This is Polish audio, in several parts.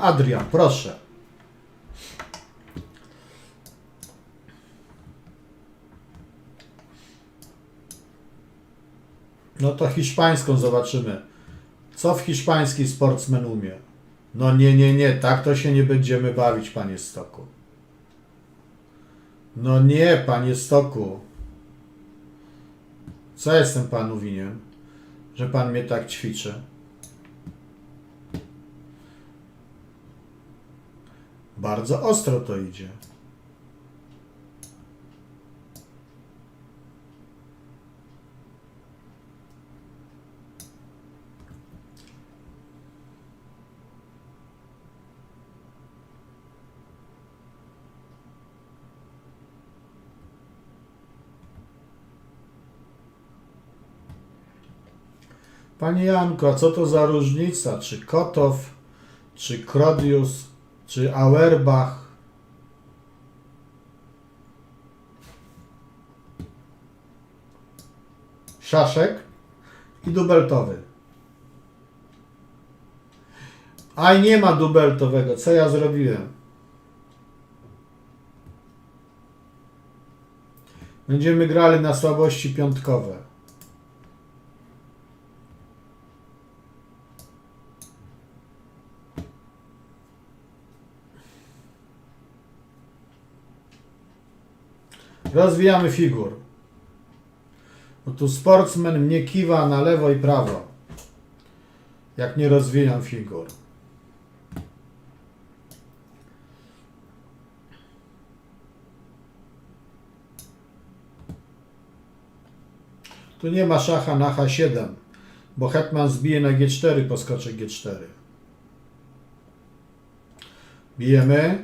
Adrian, proszę. No to hiszpańską zobaczymy. Co w hiszpański sportsmen umie? No nie, nie, nie, tak to się nie będziemy bawić, panie Stoku. No nie, panie Stoku. Co jestem panu winien, że pan mnie tak ćwiczy? Bardzo ostro to idzie. Panie Janko, a co to za różnica? Czy Kotow, czy Krodius, czy Auerbach? Szaszek i dubeltowy. Aj, nie ma dubeltowego. Co ja zrobiłem? Będziemy grali na słabości piątkowe. Rozwijamy figur. Bo tu sportsmen mnie kiwa na lewo i prawo. Jak nie rozwijam figur. Tu nie ma szacha na H7, bo hetman zbije na G4 po skoczek G4. Bijemy.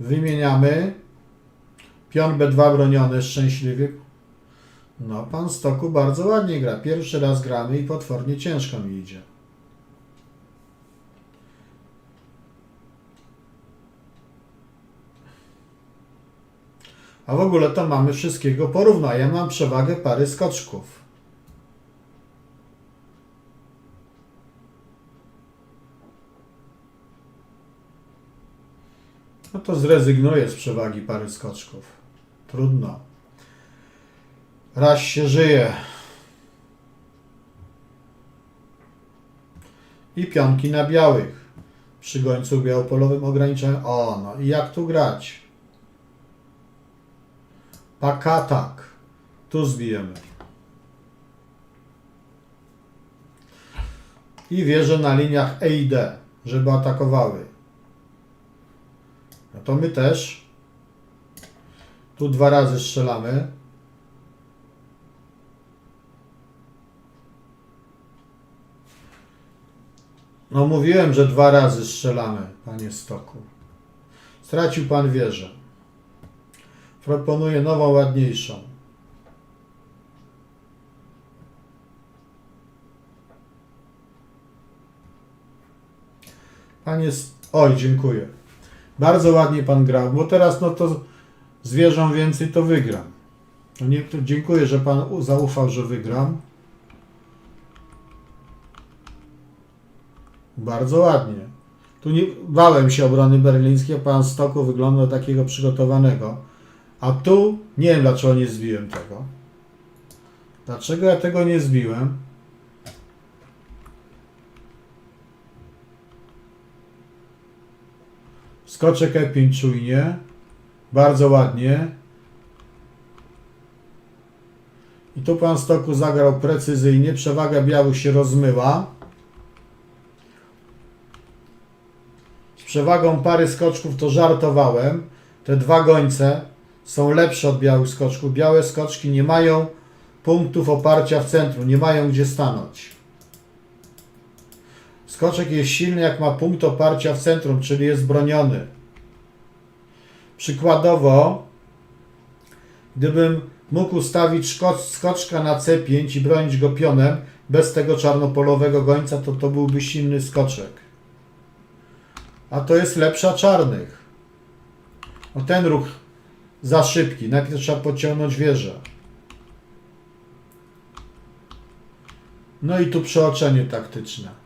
Wymieniamy. Pion B2 broniony, szczęśliwy. No, pan Stoku bardzo ładnie gra. Pierwszy raz gramy i potwornie ciężko mi idzie. A w ogóle to mamy wszystkiego porówno. Ja mam przewagę pary skoczków. No to zrezygnuję z przewagi pary skoczków. Trudno. Raz się żyje. I pionki na białych. Przy gońcu białopolowym ograniczałem. O, no i jak tu grać? Pakatak. Tu zbijemy. I wieże na liniach E i D, żeby atakowały. No to my też. Tu dwa razy strzelamy. No mówiłem, że dwa razy strzelamy, panie Stoku. Stracił pan wieżę. Proponuję nową, ładniejszą. Panie... Oj, dziękuję. Bardzo ładnie pan grał, bo teraz no to z wieżą więcej to wygram. No nie, to dziękuję, że pan zaufał, że wygram. Bardzo ładnie. Tu nie bałem się obrony berlińskiej, pan Stoku wyglądał takiego przygotowanego. A tu nie wiem dlaczego nie zbiłem tego. Dlaczego ja tego nie zbiłem? Skoczek E5 czujnie. Bardzo ładnie. I tu pan Stoku zagrał precyzyjnie. Przewaga białych się rozmyła. Z przewagą pary skoczków to żartowałem. Te dwa gońce są lepsze od białych skoczków. Białe skoczki nie mają punktów oparcia w centrum, nie mają gdzie stanąć. Skoczek jest silny, jak ma punkt oparcia w centrum, czyli jest broniony. Przykładowo, gdybym mógł ustawić skoczka na C5 i bronić go pionem bez tego czarnopolowego gońca, to to byłby silny skoczek. A to jest lepsza czarnych. O ten ruch za szybki. Najpierw trzeba podciągnąć wieżę. No i tu przeoczenie taktyczne.